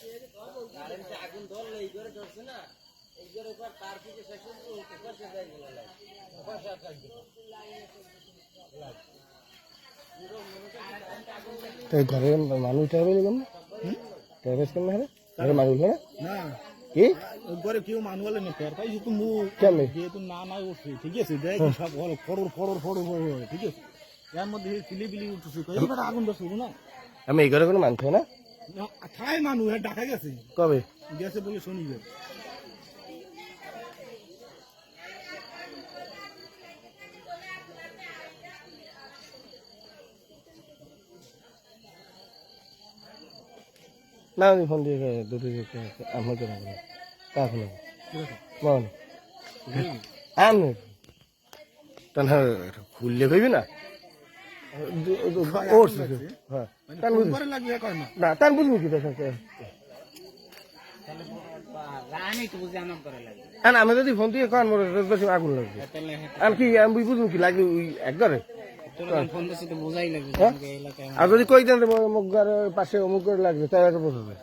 আগুন ধরলে এই করে ধরছে না এই করে তার থেকে শেষ হচ্ছে যায় গেল কষা থাকবে তো এই ঘরে মানুষ টাইপের এলাম না টাইপের কেন না ঘরে মানুষ না না। কি? ঘরে কেউ মানুষ নেই পের পাই যেহেতু মু কেমনে? যেহেতু না না উঠছে ঠিক আছে? দেখ সব হল ফড়র ফড়র ফড়র ফড়র ঠিক আছে? এর মধ্যে কিলি বিলি উঠছে এবার আগুন ধরছে না আমি এই ঘরে কোনো মানুষ না? না, থাই মানুষ ডাকা গেছে কবে? গেছে বলে শুনি না আমি ফোন দিয়ে দুটো আমার করে তা ফোন বল। আমি খুললে কইবি না। হ্যাঁ বুঝবি না? বুঝবি কি আর আমি যদি ফোন দিয়ে কান মরে বেশি আগুন লাগবে। তাহলে আর কি আমি বুঝব কি লাগে ওই একবারে? হ্যাঁ? আর যদি কই দেন পাশে অমুক লাগবে তাই একটা বোঝা যায়